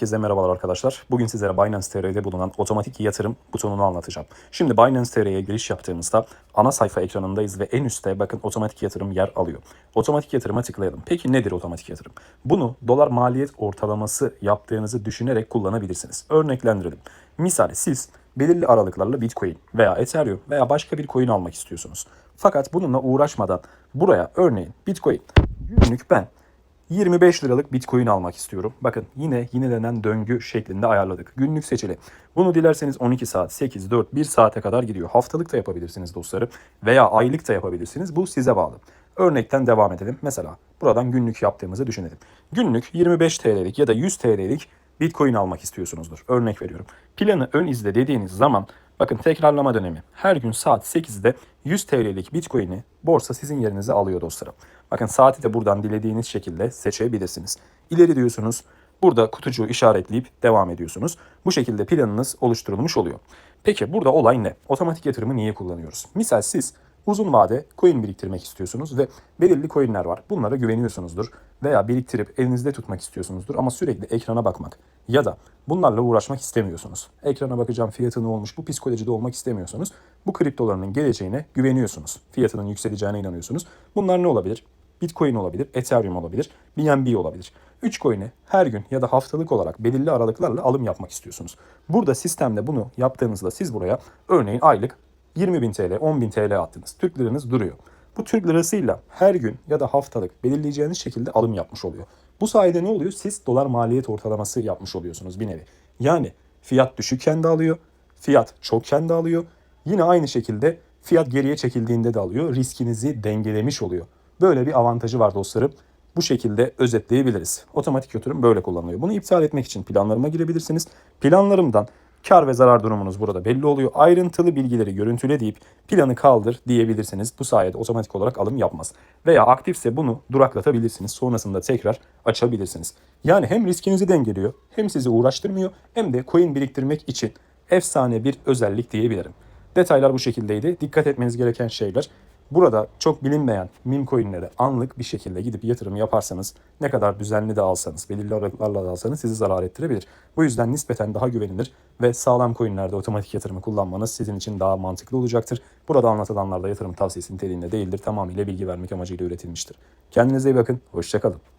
Herkese merhabalar arkadaşlar. Bugün sizlere Binance TR'de bulunan otomatik yatırım butonunu anlatacağım. Şimdi Binance TR'ye giriş yaptığımızda ana sayfa ekranındayız ve en üstte bakın otomatik yatırım yer alıyor. Otomatik yatırıma tıklayalım. Peki nedir otomatik yatırım? Bunu dolar maliyet ortalaması yaptığınızı düşünerek kullanabilirsiniz. Örneklendirelim. Misal siz belirli aralıklarla Bitcoin veya Ethereum veya başka bir coin almak istiyorsunuz. Fakat bununla uğraşmadan buraya örneğin Bitcoin günlük ben 25 liralık Bitcoin almak istiyorum. Bakın yine yinelenen döngü şeklinde ayarladık. Günlük seçili. Bunu dilerseniz 12 saat, 8, 4, 1 saate kadar gidiyor. Haftalık da yapabilirsiniz dostlarım. Veya aylık da yapabilirsiniz. Bu size bağlı. Örnekten devam edelim. Mesela buradan günlük yaptığımızı düşünelim. Günlük 25 TL'lik ya da 100 TL'lik Bitcoin almak istiyorsunuzdur. Örnek veriyorum. Planı ön izle dediğiniz zaman bakın tekrarlama dönemi. Her gün saat 8'de 100 TL'lik Bitcoin'i borsa sizin yerinize alıyor dostlarım. Bakın saati de buradan dilediğiniz şekilde seçebilirsiniz. İleri diyorsunuz. Burada kutucuğu işaretleyip devam ediyorsunuz. Bu şekilde planınız oluşturulmuş oluyor. Peki burada olay ne? Otomatik yatırımı niye kullanıyoruz? Misal siz uzun vade coin biriktirmek istiyorsunuz ve belirli coinler var. Bunlara güveniyorsunuzdur veya biriktirip elinizde tutmak istiyorsunuzdur ama sürekli ekrana bakmak ya da bunlarla uğraşmak istemiyorsunuz. Ekrana bakacağım fiyatı ne olmuş bu psikolojide olmak istemiyorsunuz. Bu kriptolarının geleceğine güveniyorsunuz. Fiyatının yükseleceğine inanıyorsunuz. Bunlar ne olabilir? Bitcoin olabilir, Ethereum olabilir, BNB olabilir. 3 coin'i her gün ya da haftalık olarak belirli aralıklarla alım yapmak istiyorsunuz. Burada sistemde bunu yaptığınızda siz buraya örneğin aylık 20.000 TL, 10.000 TL attınız. Türk liranız duruyor. Bu Türk lirasıyla her gün ya da haftalık belirleyeceğiniz şekilde alım yapmış oluyor. Bu sayede ne oluyor? Siz dolar maliyet ortalaması yapmış oluyorsunuz bir nevi. Yani fiyat düşükken de alıyor, fiyat çokken de alıyor. Yine aynı şekilde fiyat geriye çekildiğinde de alıyor. Riskinizi dengelemiş oluyor. Böyle bir avantajı var dostlarım. Bu şekilde özetleyebiliriz. Otomatik yatırım böyle kullanılıyor. Bunu iptal etmek için planlarıma girebilirsiniz. Planlarımdan kar ve zarar durumunuz burada belli oluyor. Ayrıntılı bilgileri görüntüle deyip planı kaldır diyebilirsiniz. Bu sayede otomatik olarak alım yapmaz. Veya aktifse bunu duraklatabilirsiniz. Sonrasında tekrar açabilirsiniz. Yani hem riskinizi dengeliyor, hem sizi uğraştırmıyor, hem de coin biriktirmek için efsane bir özellik diyebilirim. Detaylar bu şekildeydi. Dikkat etmeniz gereken şeyler. Burada çok bilinmeyen meme coinlere anlık bir şekilde gidip yatırım yaparsanız ne kadar düzenli de alsanız, belirli aralıklarla da alsanız sizi zarar ettirebilir. Bu yüzden nispeten daha güvenilir ve sağlam coinlerde otomatik yatırımı kullanmanız sizin için daha mantıklı olacaktır. Burada anlatılanlar da yatırım tavsiyesi niteliğinde değildir. Tamamıyla bilgi vermek amacıyla üretilmiştir. Kendinize iyi bakın. Hoşçakalın.